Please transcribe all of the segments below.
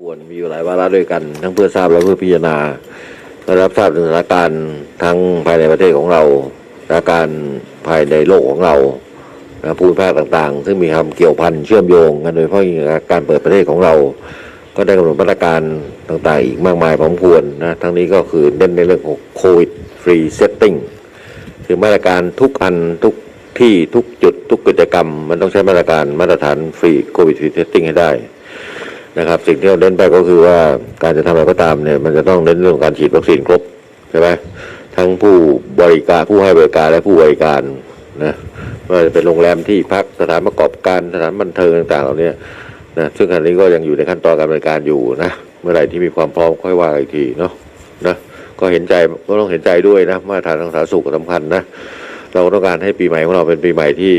ควรมีอยู่หลายวาระด้วยกัน ทั้งเพื่อทราบและเพื่อพิจารณาและรับทราบถึงสถานการณ์ทั้งภายในประเทศของเราสถานการณ์ภายในโลกของเราภูมิภาคต่างๆ ซึ่งมีความเกี่ยวพันเชื่อมโยงกันโดยเฉพาะการเปิดประเทศของเรา ก็ได้กำหนดมาตรการต่างๆ อีกมากมายพอสมควรนะทั้งนี้ก็คือเน้นในเรื่องของโควิดฟรีเซตติ้งคือมาตรการทุกอันทุกที่ทุกจุดทุกกิจกรรม มันต้องใช้มาตรการมาตรฐานฟรีโควิดฟรีเซตติ้งให้ได้ นะครับ สิ่งที่เราเน้นไปก็คือว่าการจะทำอะไรก็ตามเนี่ย มันจะต้องเน้นเรื่องการฉีดวัคซีนครบใช่ไหมทั้งผู้บริการผู้ให้บริการและผู้บริการนะว่าจะเป็นโรงแรมที่พักสถานประกอบการสถานบันเทิงต่างๆเหล่านี้นะซึ่งขณะนี้ก็ยังอยู่ในขั้นตอนการบริการอยู่นะเมื่อไหร่ที่มีความพร้อมค่อยว่าอีกทีเนาะนะก็เห็นใจก็ต้องเห็นใจด้วยนะมาตรฐานทางสาธารณสุขสำคัญนะ เราต้องการให้ปีใหม่ของเราเป็นปีใหม่ที่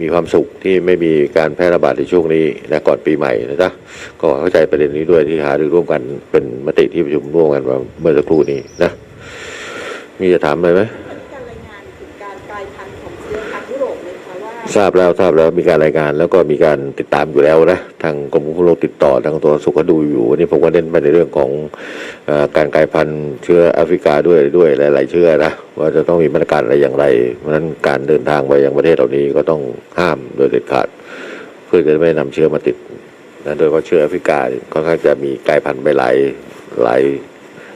มีความสุขที่ไม่มีการแพร่ระบาดในช่วงนี้และก่อนปีใหม่นะจ๊ะก็เข้าใจประเด็นนี้ด้วยที่หารือร่วมกันเป็นมติที่ประชุมร่วมกันเมื่อสักครู่นี้นะมีจะถามอะไรไหม ทราบแล้วทราบแล้วมีการรายงานแล้วก็มีการติดตามอยู่แล้วนะทางกรมควบคุมโรคติดต่อทางตัวสุขดูอยู่วันนี้ผมก็เน้นไปในเรื่องของอการกลายพันธุ์เชื้อแอฟริกาด้วยด้วยหลาย ๆ เชื้อนะว่าจะต้องมีมาตรการอะไรอย่างไร เพราะฉะนั้นการเดินทางไปยังประเทศเหล่านี้ก็ต้องห้ามโดยเด็ดขาด เพื่อจะไม่นำเชื้อมาติดนะโดยเฉพาะเชื้อแอฟริกาค่อนข้างจะมีกลายพันธุ์ไปหลายหลาย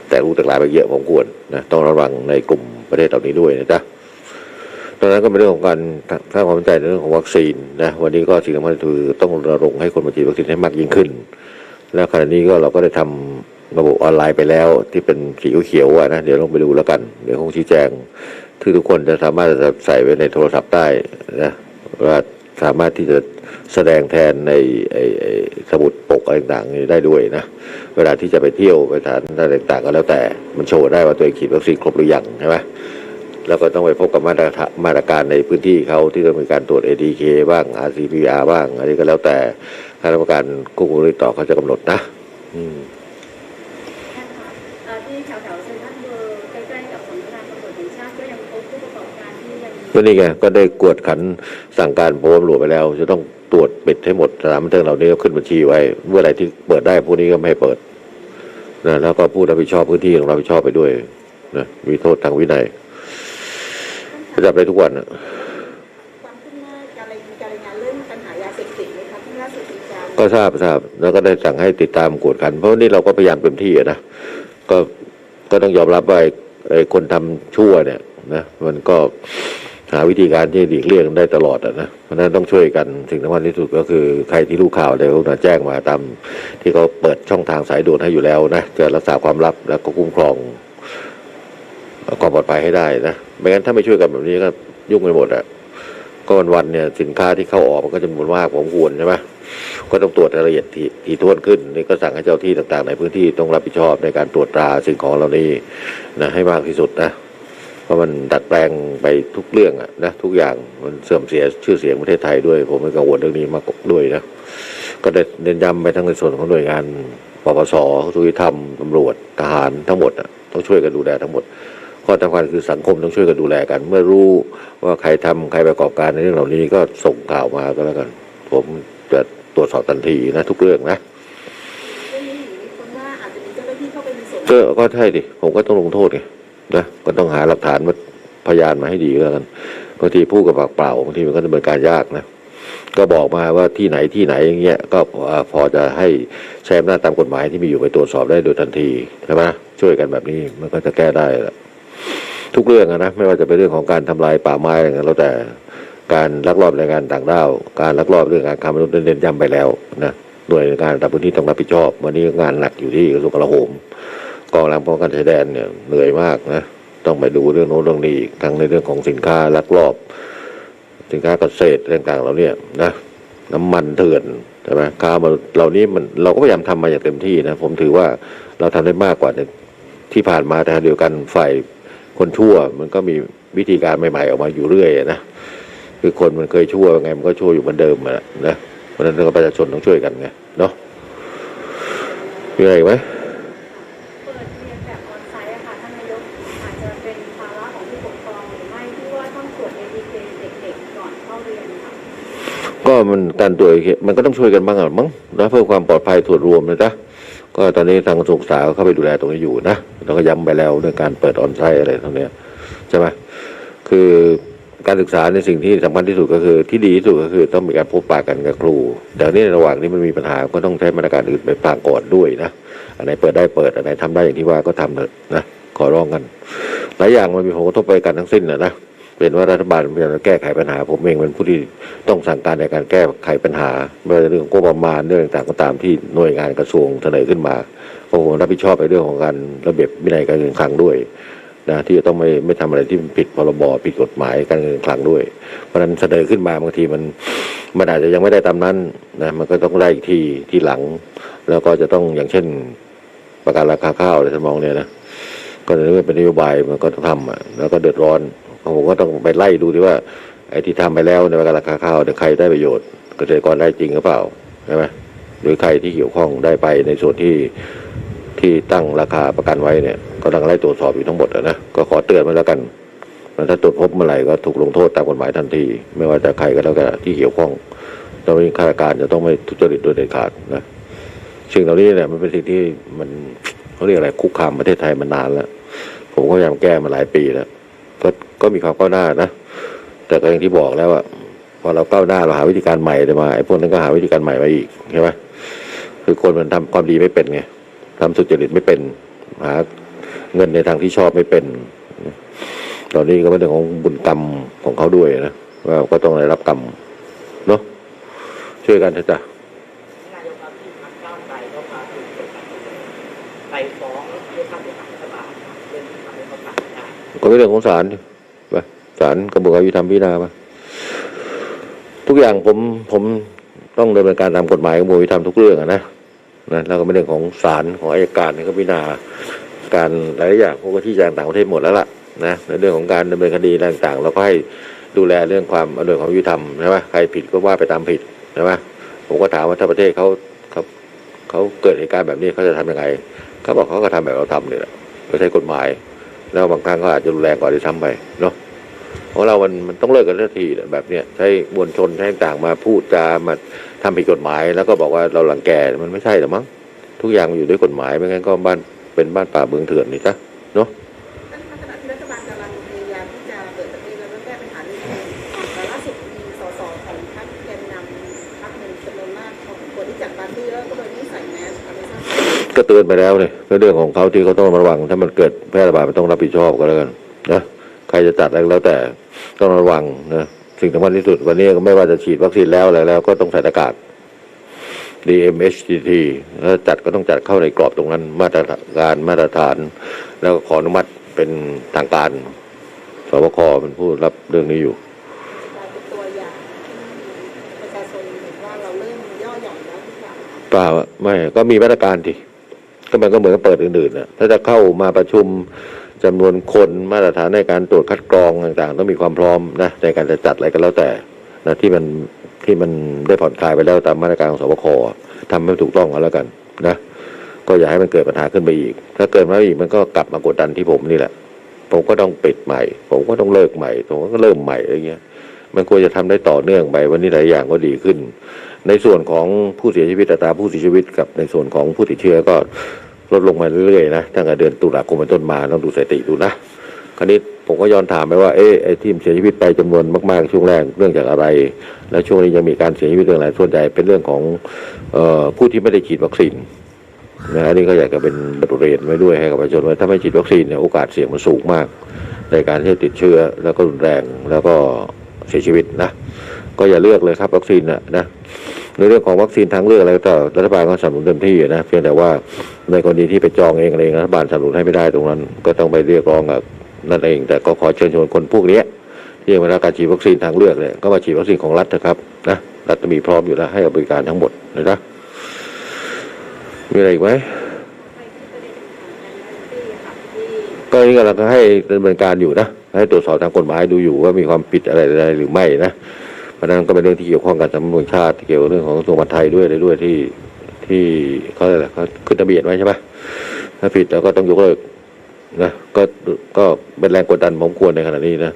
แต่รู้ต่หลายไปเยอะผมควรนะต้องระวังในกลุ่มประเทศเหล่านี้ด้วยนะจ๊ะ ตอนนั้นก็เป็นเรื่องของการสร้างความเข้าใจในเรื่องของวัคซีนนะวันนี้ก็สิ่งสำคัญคือต้องรณรงค์ให้คนมาฉีดวัคซีนให้มากยิ่งขึ้น แล้วขณะนี้ก็เราก็ได้ทำระบบออนไลน์ไปแล้วที่เป็นสีเขียวๆนะเดี๋ยวลองไปดูแล้วกัน เดี๋ยวคงชี้แจงที่ทุกคนจะสามารถจะใส่ไว้ในโทรศัพท์ได้นะว่าสามารถที่จะแสดงแทนในไอ้สมุดปกอะไรต่างๆได้ด้วยนะเวลาที่จะไปเที่ยวไปสถานที่ต่างๆก็แล้วแต่มันโชว์ได้ว่าตัวเองฉีดวัคซีนครบหรือยังใช่ไหม แล้วก็ต้องไปพบกับมาตรฐานมาตรการในพื้นที่เขาที่ต้องมีการตรวจ ATK บ้าง RCPR บ้าง อันนี้ก็แล้วแต่คณะกรรมการควบคุมโรคติดต่อเขาจะกำหนดนะอืมเอ่อที่แถวแถวเซ็นทรัลเวิลด์ใกล้ๆกับสำนักงานตำรวจแห่งชาติก็ยังพบผู้ประกอบการที่ยังก็นี่ไงก็ได้กวดขันสั่งการพบตำรวจไปแล้ว จะต้องตรวจปิดให้หมดสถานบันเทิงเหล่านี้ก็ขึ้นบัญชีไว้ เมื่อไหร่ที่เปิดได้พวกนี้ก็ไม่ให้เปิดนะแล้วก็ผู้รับผิดชอบพื้นที่ต้องรับผิดชอบไปด้วยนะมีโทษทางวินัย จับได้ทุกวันนะความคืบหน้าการรายการรายงานเรื่องปัญหายาเสพติดไหมคะที่ล่าสุดมีการก็ทราบทราบแล้วก็ได้สั่งให้ติดตามกวดขัน เพราะว่านี่เราก็พยายามเต็มที่อะนะก็ก็ต้องยอมรับว่าไอ้ไอ้คนทำชั่วเนี่ยนะมันก็หาวิธีการที่หลีกเลี่ยงได้ตลอดอะนะเพราะฉะนั้นต้องช่วยกันสิ่งสำคัญที่สุดก็คือใครที่รู้ข่าวอะไรก็มาแจ้งมาตามที่เขาเปิดช่องทางสายด่วนให้อยู่แล้วนะจะรักษาความลับแล้วก็คุ้มครองความปลอดภัยให้ได้นะ ไม่งั้นถ้าไม่ช่วยกันแบบนี้ก็ยุ่งไปหมดอะก็วันๆเนี่ยสินค้าที่เข้าออกมันก็จะมีมูลมากผมควรใช่ไหมก็ต้องตรวจรายละเอียดที่ที่ท้วนขึ้นนี่ก็สั่งให้เจ้าที่ต่างๆ ในพื้นที่ต้องรับผิดชอบในการตรวจตราสิ่งของเหล่านี้นะให้มากที่สุดนะเพราะมันดัดแปลงไปทุกเรื่องอะนะทุกอย่างมันเสื่อมเสียชื่อเสียงประเทศไทยด้วย ผมไม่กังวลเรื่องนี้มากด้วยนะก็ได้เน้นย้ำไปทั้งในส่วนของหน่วยงานปปสทุติธรรมตำรวจทหารทั้งหมดอะต้องช่วยกันดูแลทั้งหมด ข้อสำคัญคือสังคมต้องช่วยกันดูแลกัน เมื่อรู้ว่าใครทำใครประกอบการในเรื่องเหล่านี้ก็ส่งข่าวมาก็แล้วกัน ผมจะตรวจสอบทันทีนะทุกเรื่องนะเรื่องนี้มีคนว่าอาจจะมีเจ้าหน้าที่เข้าไปมีส่วนก็ก็ใช่ดิผมก็ต้องลงโทษไงนะก็ต้องหาหลักฐานมาพยานมาให้ดีก็แล้วกันบางทีพูดกับปากเปล่าบางทีมันก็ดำเนินการยากนะก็บอกมาว่าที่ไหนที่ไหนอย่างเงี้ยก็เอ่อพอจะให้ใช้อำนาจตามกฎหมายที่มีอยู่ไปตรวจสอบได้โดยทันทีใช่ไหมช่วยกันแบบนี้มันก็จะแก้ได้แหละ ทุกเรื่องอะนะไม่ว่าจะเป็นเรื่องของการทำลายป่าไม้อะไรเงี้ยแล้วแต่การลักลอบแรงงานต่างด้าวการลักลอบเรื่องการค้ามนุษย์เน้นย้ำไปแล้วนะโดยการระดับพื้นที่ต้องรับผิดชอบ วันนี้งานหนักอยู่ที่กระทรวงกลาโหมกองกำลังป้องกันชายแดนเนี่ยเหนื่อยมากนะต้องไปดูเรื่องโน้นเรื่องนี้ทั้งในเรื่องของสินค้าลักลอบ สินค้าเกษตรเรื่องต่างๆเราเนี่ยนะน้ำมันเถื่อนใช่ไหมค้ามาเหล่านี้มันเราก็พยายามทำมาอย่างเต็มที่นะผมถือว่าเราทำได้มากกว่าในที่ผ่านมาแต่เดียวกันฝ่าย คนชั่วมันก็มีวิธีการใหม่ๆออกมาอยู่เรื่อยนะคือคนมันเคยชั่วยังไงมันก็ชั่วอยู่เหมือนเดิมอะนะเพราะฉะนั้นเราประชาชนต้องช่วยกันไงเนาะมีอะไรอีกไหมเปิดเรียนแบบออนไซต์อะค่ะท่านนายกอาจจะเป็นภาระของผู้ปกครองหรือไม่ที่ว่าต้องตรวจ ATK เด็กๆก่อนเข้าเรียนค่ะก็มันการตรวจมันก็ต้องช่วยกันบ้างอะมั้งนะเพื่อความปลอดภัยส่วนรวมนะจ๊ะ ก็ตอนนี้ทางกระทรวงศึกษาเข้าไปดูแลตรงนี้อยู่นะเราก็ย้ำไปแล้วเรื่องการเปิดออนไซต์อะไรตรงเนี้ยใช่ไหมคือการศึกษาในสิ่งที่สำคัญที่สุดก็คือที่ดีที่สุดก็คือต้องมีการพบปะกันกับครูแต่นี่ในระหว่างนี้มันมีปัญหาก็ต้องใช้มาตรการอื่นไปพรางก่อนด้วยนะอันไหนเปิดได้เปิดอันไหนทำได้อย่างที่ว่าก็ทำเถอะนะขอร้องกัน หลายอย่างมันมีผลกระทบไปกันทั้งสิ้นนะนะ เป็นว่ารัฐบาลพยายามจะแก้ไขปัญหา ผมเองเป็นผู้ที่ต้องสั่งการในการแก้ไขปัญหาไม่ว่าจะเรื่องงบประมาณเรื่องต่างๆก็ตามที่หน่วยงานกระทรวงเสนอขึ้นมาก็คงรับผิดชอบในเรื่องของการระเบียบวินัยการเงินคลังด้วยนะที่จะต้องไม่ไม่ทำอะไรที่ผิดพรบผิดกฎหมายการเงินคลังด้วย เพราะนั้นเสนอขึ้นมาบางทีมันมันอาจจะยังไม่ได้ตามนั้นนะมันก็ต้องได้อีกทีที่หลัง แล้วก็จะต้องอย่างเช่น ประกันราคาข้าวอะไรทำนองเนี้ยนะก็ในเมื่อเป็นนโยบายมันก็ต้องทำอะแล้วก็เดือดร้อน ผมก็ต้องไปไล่ดูดีว่าไอ้ที่ทำไปแล้วในราคาข้าวเนี่ยใครได้ประโยชน์เกษตรกรได้จริงหรือเปล่าใช่ไหมหรือใครที่เกี่ยวข้องได้ไปในส่วนที่ที่ตั้งราคาประกันไว้เนี่ยก็ต้องไล่ตรวจสอบอยู่ทั้งหมดนะ ก็ขอเตือนไว้แล้วกันแล้วถ้าตรวจพบเมื่อไหร่ก็ถูกลงโทษตามกฎหมายทันที ไม่ว่าจะใครก็แล้วแต่ที่เกี่ยวข้องต้องมีข้าราชการจะต้องไม่ทุจริตโดยเด็ดขาดนะสิ่งเหล่านี้เนี่ยมันเป็นสิ่งที่มันเขาเรียกอะไรคุกคามประเทศไทยมานานแล้ว ผมก็พยายามแก้มาหลายปีแล้ว ก็ก็มีความก้าวหน้านะแต่ก็อย่างที่บอกแล้วว่าพอเราก้าวหน้าเราหาวิธีการใหม่เลยมาไอ้พวกนั้นก็หาวิธีการใหม่มาอีกใช่ไหมคือคนมันทำความดีไม่เป็นไงทำสุจริตไม่เป็น หาเงินในทางที่ชอบไม่เป็น ตอนนี้ก็เป็นเรื่องของบุญกรรมของเขาด้วยนะว่าก็ต้องได้รับกรรมเนาะช่วยกันเถอะจ้ะนายกครับที่พักก้าวไกลก็พาถูกกฎหมายไปฟ้องเรื่องค่าเสียหาย ก็เป็นเรื่องของศาลไปศาลกระบวนการยุติธรรมพิจารณาไปทุกอย่างผมผมต้องดำเนินการตามกฎหมายกระบวนการยุติธรรมทุกเรื่องนะนะแล้วก็เป็นเรื่องของศาลของอายการนี่ก็พิจารณาการหลายอย่างพวกกที่แจงต่างประเทศหมดแล้วล่ะนะในเรื่องของการดำเนินคดีต่างๆเราก็ให้ดูแลเรื่องความอำนวยความยุติธรรมใช่ไหมใครผิดก็ว่าไปตามผิดใช่ไหมผมก็ถามว่าถ้าประเทศเขาเขาเขาเกิดเหตุการณ์แบบนี้เขาจะทำยังไงเขาบอกเขาก็ทำแบบเราทำเนี่ยแหละไม่ใช่กฎหมาย แล้วบางครั้งก็อาจจะรุนแรงกว่าที่ทำไปเนาะของเรามันมันต้องเลิกกันทันทีแบบเนี้ยใช้มวลชนใช้ต่างมาพูดจามาทำผิดกฎหมาย แล้วก็บอกว่าเราหลังแกมันไม่ใช่หรอมั้งทุกอย่างมันอยู่ด้วยกฎหมายไม่งั้นก็บ้านเป็นบ้านป่าเมืองเถื่อนนี่จ้ะเนาะ ก็เตือนไปแล้วเนี่ยเป็นเรื่องของเขาที่เขาต้องระวัง ถ้ามันเกิดแพร่ระบาดมันต้องรับผิดชอบก็แล้วกันนะใครจะจัดอะไรก็แล้วแต่ต้องระวังนะสิ่งสำคัญที่สุดวันนี้ก็ไม่ว่าจะฉีดวัคซีนแล้วอะไรแล้ว ก็ต้องใส่หน้ากาก DMHTT แล้วจัดก็ต้องจัดเข้าในกรอบตรงนั้น มาตรการมาตรฐาน แล้วก็ขออนุมัติเป็นทางการสบคเป็นผู้รับเรื่องนี้อยู่กลายเป็นตัวอย่างที่ประชาชนเห็นว่าเราเริ่มย่อหย่อนแล้วทุกอย่างเปล่าอะไม่ก็มีมาตรการที่ ก็มันก็เหมือนกับเปิดอื่นๆนะถ้าจะเข้ามาประชุมจำนวนคนมาตรฐานในการตรวจคัดกรองต่างๆ ต้องมีความพร้อมนะในการจะจัดอะไรก็แล้วแต่นะที่มันที่มันได้ผ่อนคลายไปแล้วตามมาตรการของสบคทำให้ถูกต้องก็แล้วกันนะก็อย่าให้มันเกิดปัญหาขึ้นไปอีก ถ้าเกิดมาอีกมันก็กลับมากดดันที่ผมนี่แหละ ผมก็ต้องปิดใหม่ ผมก็ต้องเลิกใหม่ผมก็เริ่มใหม่อะไรเงี้ย มันควรจะทำได้ต่อเนื่องไปวันนี้หลายอย่างก็ดีขึ้น ในส่วนของผู้เสียชีวิตอัตราผู้เสียชีวิตกับในส่วนของผู้ติดเชื้อก็ ลดลงมาเรื่อยๆนะตั้งแต่เดือนตุลาคมเป็นต้นมาต้องดูสถิติดูนะคราวนี้ผมก็ย้อนถามไปว่าเอ๊ะไอ้ที่เสียชีวิตไปจำนวนมากๆช่วงแรกเรื่องจากอะไร แล้วช่วงนี้ยังมีการเสียชีวิตเรื่องอะไรส่วนใหญ่เป็นเรื่องของออผู้ที่ไม่ได้ฉีดวัคซีนนะนนี้ก็อยากจะเป็นบทเรียนไว้ด้วยให้กับประชาชนว่าถ้าไม่ฉีดวัคซีนเนี่ยโอกาสเสี่ยงมันสูงมาก ในการที่ติดเชื้อแล้วก็รุนแรงแล้วก็เสียชีวิตนะก็อย่าเลือกเลยครับวัคซีนนะนะ ในเรื่องของวัคซีนทางเลือกอะไรก็ตามรัฐบาลก็สนับสนุนเต็มที่นะเพียงแต่ว่าในกรณีที่ไปจองเองอะไรเองรัฐบาลสนับสนุนให้ไม่ได้ตรงนั้น ก็ต้องไปเรียกร้องกับนั่นเอง แต่ก็ขอเชิญชวนคนพวกนี้ที่ยังไม่รับการฉีดวัคซีนทางเลือกเนี่ยก็มาฉีดวัคซีนของรัฐเถอะครับนะรัฐมีพร้อมอยู่แล้วให้บริการทั้งหมดเลยนะมีอะไรอีกไหมไปที่ประเด็นของแอนตี้ค่ะที่ก็นี่กำลังให้ดำเนินการอยู่นะให้ตรวจสอบทางกฎหมายดูอยู่ว่ามีความผิดอะไรใดหรือไม่นะ ราะนั้นก็เป็นเรื่องที่เกี่ยวข้องกับสำนวนชาติเกี่ยวกับเรื่องของกระทรวงมหาดไทยด้วยอะไรด้วยที่ที่เขาอะไรเขาขึ้นทะเบียนไว้ใช่ไหมถ้าผิดแล้วก็ต้องยกเลิกนะก็ก็เป็นแรงกดดันผมควรในขณะนี้นะ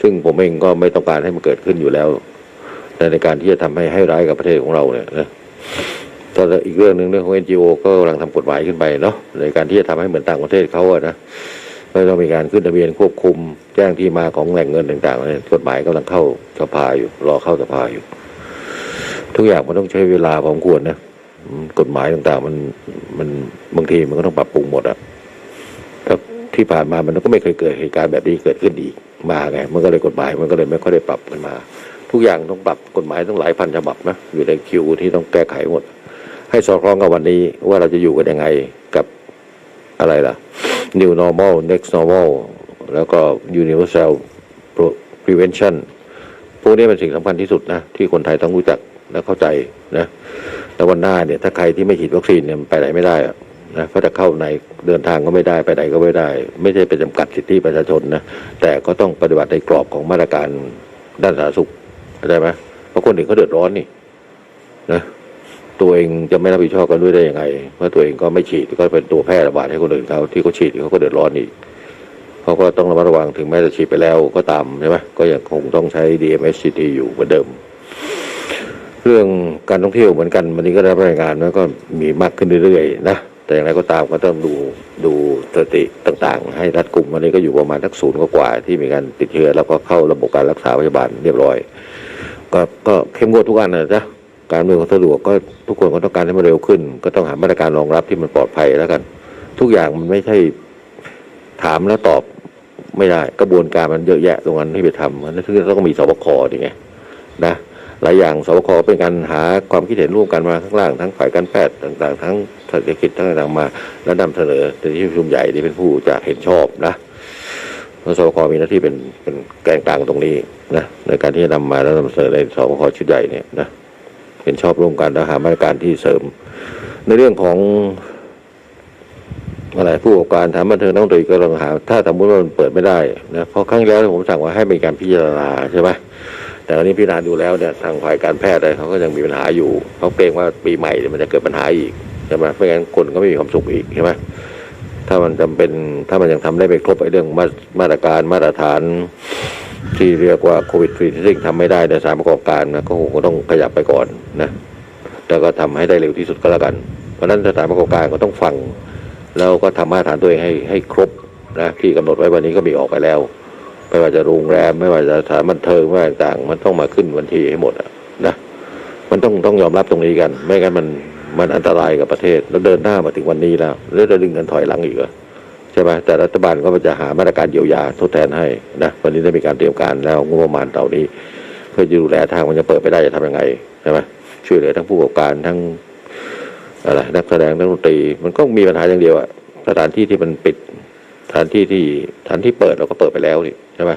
ซึ่งผมเองก็ไม่ต้องการให้มันเกิดขึ้นอยู่แล้วในการที่จะทำให้ให้ร้ายกับประเทศของเราเนี่ยนะก็อีกเรื่องหนึ่งเรื่องของ NGO ก็กำลังทำกฎหมายขึ้นไปเนาะในการที่จะทำให้เหมือนต่างประเทศเขาอะนะ ก็ต้องมีการขึ้นทะเบียนควบคุม แจ้งที่มาของแหล่งเงินต่างๆเนี่ยกฎหมายกำลังเข้าสภาอยู่รอเข้าสภาอยู่ ทุกอย่างมันต้องใช้เวลาพอสมควรนะกฎหมายต่างๆ มันมันบางทีมันก็ต้องปรับปรุงหมดอะที่ผ่านมามันก็ไม่เคยเกิดเหตุการณ์แบบนี้เกิดขึ้นอีกมาไงมันก็เลยกฎหมายมันก็เลยไม่ค่อยได้ปรับกันมา ทุกอย่างต้องปรับกฎหมายต้องหลายพันฉบับนะอยู่ในคิวที่ต้องแก้ไขหมด ให้สอดคล้องกับวันนี้ว่าเราจะอยู่กันยังไงกับอะไรล่ะ new normal next normal แล้วก็ universal prevention พวกนี้เป็นสิ่งสำคัญที่สุดนะ ที่คนไทยต้องรู้จักและเข้าใจนะแล้ววันหน้าเนี่ย ถ้าใครที่ไม่ฉีดวัคซีนเนี่ยไปไหนไม่ได้อะนะเพราะจะเข้าในเดินทางก็ไม่ได้ไปไหนก็ไม่ได้ ไม่ใช่เป็นจำกัดสิทธิประชาชนนะแต่ก็ต้องปฏิบัติในกรอบของมาตรการด้านสาธารณสุขเข้าใจไหมเพราะคนอื่นเขาเดือดร้อนนี่นะ ตัวเองจะไม่รับผิดชอบกันด้วยได้ยังไงเพราะตัวเองก็ไม่ฉีดก็เป็นตัวแพร่ระบาดให้คนอื่นเขาที่เขาฉีดเขาก็เดือดร้อนอีกเขาก็ต้องระมัดระวังถึงแม้จะฉีดไปแล้วก็ตามใช่ไหมก็ยังคงต้องใช้ DMSCT อยู่เหมือนเดิม เรื่องการท่องเที่ยวเหมือนกันวันนี้ก็ได้รายงานว่าก็มีมากขึ้นเรื่อยๆนะแต่อย่างไรก็ตามก็ต้องดูดูสติต่างๆ ให้รัดกลุ่มวันนี้ก็อยู่ประมาณทักศูนย์กว่าที่มีการติดเชื้อแล้วก็เข้าระบบการรักษาพยาบาลเรียบร้อย ก็ก็เข้มงวดทุกอันนะจ๊ะ การเมืองสะดวกก็ทุกคนก็ต้องการให้มันเร็วขึ้น ก็ต้องหามาตรการรองรับที่มันปลอดภัยแล้วกัน ทุกอย่างมันไม่ใช่ถามแล้วตอบไม่ได้กระบวนการมันเยอะแยะตรงนั้นที่ไปทำมันถึงต้องมีสบคดีไงนะหลายอย่างสบคเป็นการหาความคิดเห็นร่วมกันมาข้างล่างทั้งฝ่ายการแพทย์ต่าง ๆ ทั้งเศรษฐกิจทั้งต่างๆมา แล้วนำเสนอในที่ประชุมใหญ่ที่เป็นผู้จะเห็นชอบนะเพราะสบคมีหน้าที่เป็นเป็นแกนกลางตรงนี้นะในการที่จะนำมาแล้วนำเสนอในสบคชุดใหญ่เนี่ยนะ เห็นชอบร่วมกันแล้วหามาตรการที่เสริม ในเรื่องของอะไรผู้ประกอบการทางบันเทิงต้องตรีก็ต้องหา ถ้าสมมติว่ามันเปิดไม่ได้นะเพราะครั้งแล้วผมสั่งว่าให้มีการพิจารณาใช่ไหมแต่วันนี้พิจารณาดูแล้วเนี่ยทางฝ่ายการแพทย์อะไรเขาก็ยังมีปัญหาอยู่เขาเกรงว่าปีใหม่เนี่ยมันจะเกิดปัญหาอีกใช่ไหมไม่งั้นคนก็ไม่มีความสุขอีกใช่ไหมถ้ามันจำเป็นถ้ามันยังทำได้ไม่ครบไอ้เรื่องมามาตรการมาตรฐาน ที่เรียกว่าโควิดฟรีซิ่งทำไม่ได้ในสานประกอบการนะก็คงต้องขยับไปก่อนนะแล้วก็ทำให้ได้เร็วที่สุดก็แล้วกัน เพราะฉะนั้นสถานประกอบการก็ต้องฟัง แล้วก็ทำมาตรฐานตัวเองให้ให้ครบนะที่กำหนดไว้วันนี้ก็มีออกไปแล้ว ไม่ว่าจะโรงแรม ไม่ว่าจะสถานบันเทิงไม่ว่าต่างมันต้องมาขึ้นวันที่ให้หมดนะมันต้องต้องยอมรับตรงนี้กัน ไม่งั้นมันมันอันตรายกับประเทศ แล้วเดินหน้ามาถึงวันนี้แล้วแล้วจะดึงกันถอยหลังอีกเหรอ ช่ไหมแต่รัฐบาลก็จะหามาตรการเยียวยาทดแทนให้นะวันนี้ได้มีการเตรียมการแล้วงบประมาณเหล่านี้ เพื่อจะดูแลทางมันจะเปิดไปได้จะทำยังไงใช่ไหมช่วยเหลือทั้งผู้ประกอบการทั้งอะไรนักแสดงนักดนตรีมันก็มีปัญหาอย่างเดียวอะสถานที่ที่มันปิดสถานที่ที่สถานที่เปิดเราก็เปิดไปแล้วนี่ใช่ไหม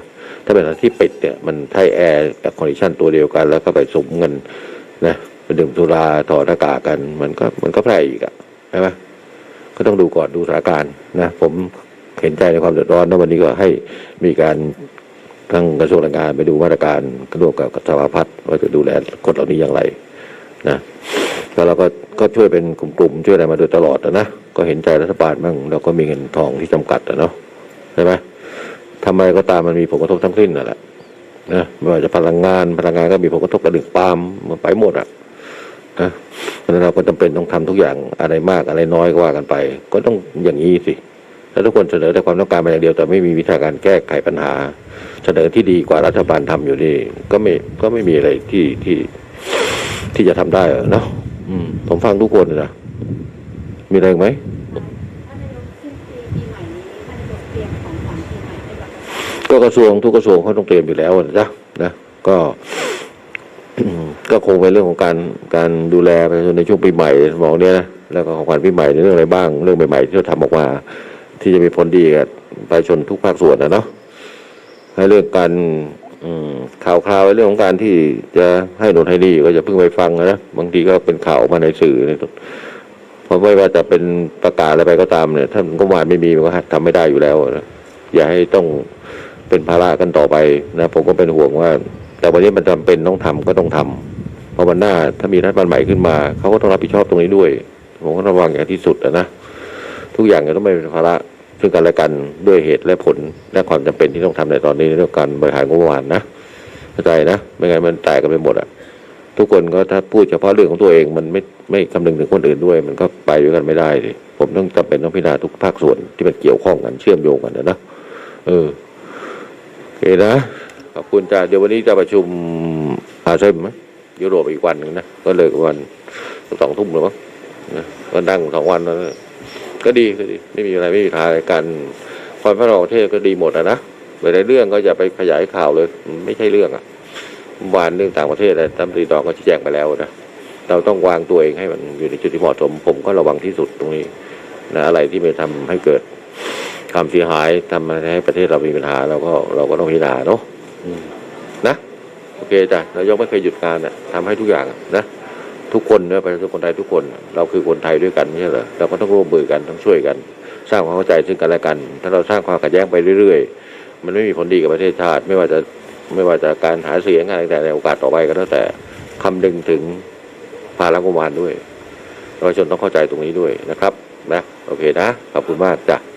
ถ้าเป็นสถานที่ปิดเนี่ยมันใช้แอร์กับคอนดิชันตัวเดียวกัน แล้วก็ไปสุมเงินนะไปดื่มสุราถอดหน้ากากกัน มันก็มันก็แพร่อีกอะใช่ไหม ก็ต้องดูก่อนดูสถานการณ์นะผมเห็นใจในความเดือดร้อนนะวันนี้ก็ให้มีการทางกระทรวงแรงงานไปดูมาตรการกร่วมกับสภาพัฒน์ว่าจะดูแลคนเหล่านี้อย่างไรนะแล้วเราก็ก็ช่วยเป็นกลุ่มๆช่วยอะไรมาโดยตลอดอะนะก็เห็นใจรัฐบาลบ้างเราก็มีเงินทองที่จำกัดอะเนาะใช่ไหมทำไรก็ตามมันมีผลกระทบทั้งสิ้นนั่นแหละนะไม่ว่าจะพลังงานพลังงานก็มีผลกระทบกับดึงปาล์มมันไปหมดอะนะะฉะนั้นเราก็จำเป็นต้องทำทุกอย่างอะไรมากอะไรน้อยก็ว่ากันไป ก็ต้องอย่างนี้สิถ้าทุกคนเสนอแต่ความต้องการมาอย่างเดียว แต่ไม่มีวิธีการแก้ไขปัญหา เสนอที่ดีกว่ารัฐบาลทำอยู่นี่ก็ไม่ก็ไม่มีอะไรที่ที่ที่จะทำได้เนาะผมฟังทุกคนนะมีอะไรอีกไหมก็กระทรวงทุกกระทรวงเขาต้องเตรียมอยู่แล้วนะจ๊ะนะก็ ก็คงเป็นเรื่องของการการดูแลประชาชนในช่วงปีใหม่มองเนี้ยนะแล้วก็ของขวัญปีใหม่ในเรื่องอะไรบ้าง เรื่องใหม่ๆที่เราทำออกมา ที่จะมีผลดีกับประชาชนทุกภาคส่วนนะเนาะให้เรื่องการข่าวคราวในเรื่องของการที่จะให้โน่นให้นี่ก็จะเพิ่งไปฟังนะบางทีก็เป็นข่าวมาในสื่อเพราะไม่ว่าจะเป็นประกาศอะไรไปก็ตามเนี่ย ถ้านก็วานไม่มีมันก็ทำไม่ได้อยู่แล้วนะอย่าให้ต้องเป็นภาระกันต่อไปนะผมก็เป็นห่วงว่า แต่วันนี้มันจำเป็นต้องทำก็ต้องทำเพราะวันหน้าถ้ามีรัฐบาลใหม่ขึ้นมาเขาก็ต้องรับผิดชอบตรงนี้ด้วยผมก็ระวังอย่างที่สุดนะทุกอย่างจะต้องไม่เป็นภาระซึ่งกันและกันด้วยเหตุและผลและความจำเป็นที่ต้องทำในตอนนี้ในเรื่องการบริหารงบประมาณนะเข้าใจนะไม่งั้นมันแตกกันไปหมดอะทุกคนก็ถ้าพูดเฉพาะเรื่องของตัวเองมันไม่ไม่คำนึงถึงคนอื่นด้วย มันก็ไปด้วยกันไม่ได้ดิผมต้องจำเป็นต้องพิจารณาทุกภาคส่วนที่มันเกี่ยวข้องกันเชื่อมโยงกันนะนะเออโอเคนะ ขอบคุณจ้าเดี๋ยววันนี้จะประชุมอาเซียนไหมยุโรปอีกวันหนึ่งนะก็เลยวันสองทุ่มหรือมั้งนะก็นั่งสองวันแล้วนะก็ดีก็ดีไม่มีอะไรไม่มีทางการความพัฒนาประเทศก็ดีหมดอะนะหลายเรื่องก็อย่าไปขยายข่าวเลย ไม่ใช่เรื่องอะวานเรื่องต่างประเทศอะไรท่านปรีดองก็ชี้แจงไปแล้วนะเราต้องวางตัวเองให้มันอยู่ในจุดที่เหมาะสม ผมก็ระวังที่สุดตรงนี้นะอะไรที่ไม่ทำให้เกิดความเสียหายทำให้ประเทศเรามีปัญหาเราก็เราก็ต้องพิจารณาเนาะ นะโอเคจ้ะนายกไม่เคยหยุดงานนะทำให้ทุกอย่างนะทุกคนเนี่ยประชาชนคนไทยทุกคน เราคือคนไทยด้วยกันไม่ใช่เหรอเราก็ต้องร่วมมือกันต้องช่วยกัน สร้างความเข้าใจซึ่งกันและกัน ถ้าเราสร้างความขัดแย้งไปเรื่อย ๆ มันไม่มีผลดีกับประเทศชาติ ไม่ว่าจะไม่ว่าจะการหาเสียงอะไรแต่ในโอกาสต่อไปก็แล้วแต่คำนึงถึงภาระงบประมาณด้วยประชาชนต้องเข้าใจตรงนี้ด้วยนะครับนะโอเคนะขอบคุณมากจ้ะ